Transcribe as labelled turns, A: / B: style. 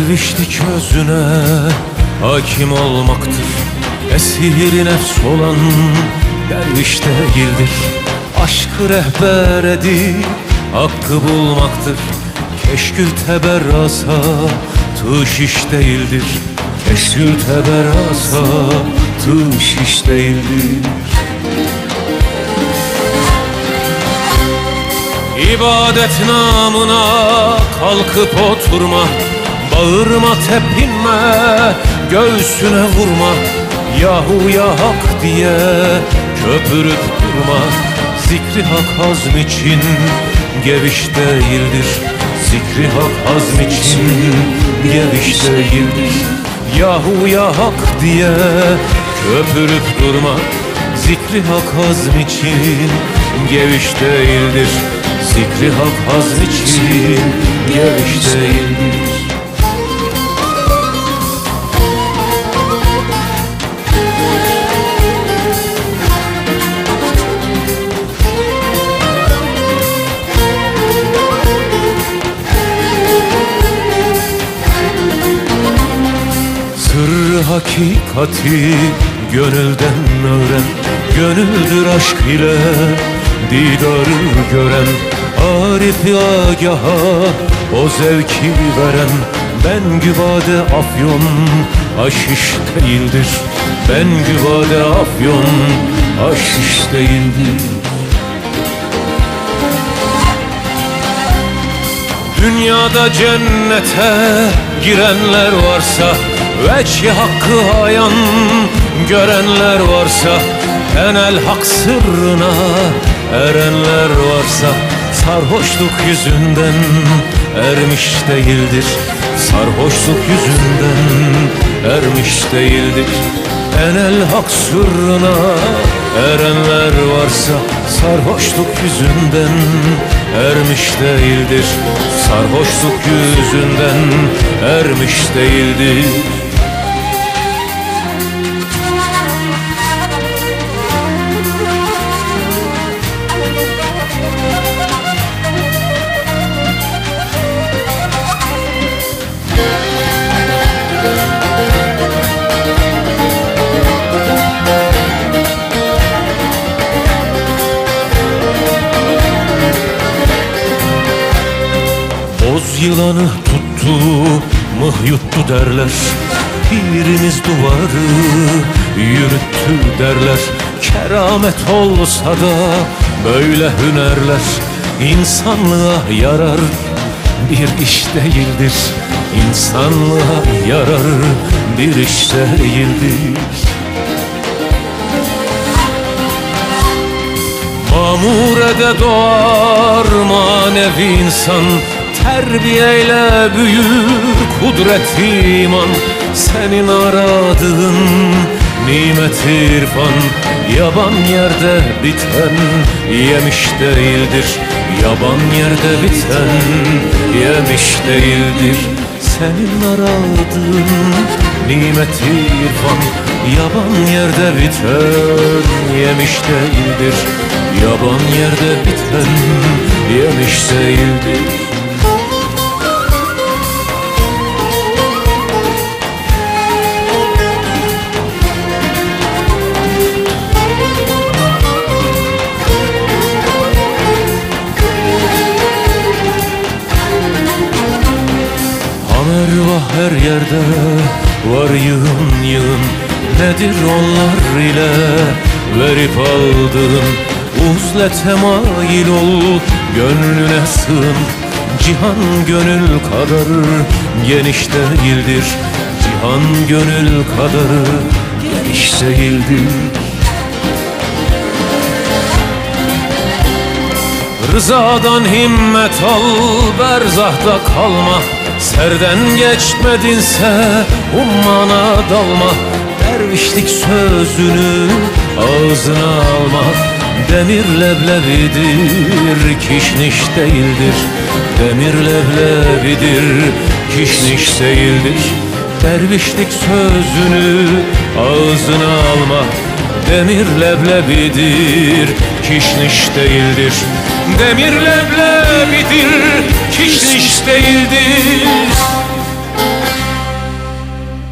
A: Dervişlik özüne hakim olmaktır. Esiri nefs olan derviş değildir. Aşkı rehber edip hakkı bulmaktır. Keşkül teberrasa tuş iş değildir. Keşkül teberrasa tuş iş değildir. İbadet namına kalkıp oturma Bağırma tepinme göğsüne vurma. Yahu ya hak diye köpürüp durma. Zikri hak hazm için geviş değildir. Zikri hak hazm için geviş değildir. Yahu ya hak diye köpürüp durma. Zikri hak hazm için geviş değildir. Zikri hak hazm için geviş değildir hakikati gönülden öğren Gönüldür aşk ile didarı gören. Arif agaha o zevki veren Ben güvade afyon aşiş değildir. Ben güvade afyon aşiş değildir. Dünyada cennete girenler varsa Veçhi hakkı ayan görenler varsa Enel hak sırrına erenler varsa Sarhoşluk yüzünden ermiş değildir. Sarhoşluk yüzünden ermiş değildir. Enel hak sırrına erenler varsa Sarhoşluk yüzünden ermiş değildir. Sarhoşluk yüzünden ermiş değildir Boz yılanı tuttu, mıh yuttu derler. Pirimiz duvarı yürüttü derler. Keramet olsa da böyle hünerler. İnsanlığa yarar bir iş değildir. İnsanlığa yarar bir iş değildir. Mamurede doğar manevi insan Terbiyeyle büyür kudret iman Senin aradığın nimet irfan Yaban yerde biten yemiş değildir Yaban yerde biten yemiş değildir. Senin aradığın nimet irfan Yaban yerde biten yemiş değildir Yaban yerde biten yemiş değildir yerde var yığın yığın. Nedir onlar ile? Verip aldığın Uzlete mail ol. Gönlüne sığın. Cihan gönül kadar geniş değildir. Cihan gönül kadar geniş değildir. Rızadan himmet al berzahta kalma Serden geçmedinse ummana dalma. Dervişlik sözünü ağzına alma. Demir leblebidir kişniş değildir. Demir leblebidir kişniş değildir. Dervişlik sözünü ağzına alma. Demir leblebidir, kişniş değildir. Demir leblebidir, kişniş değildir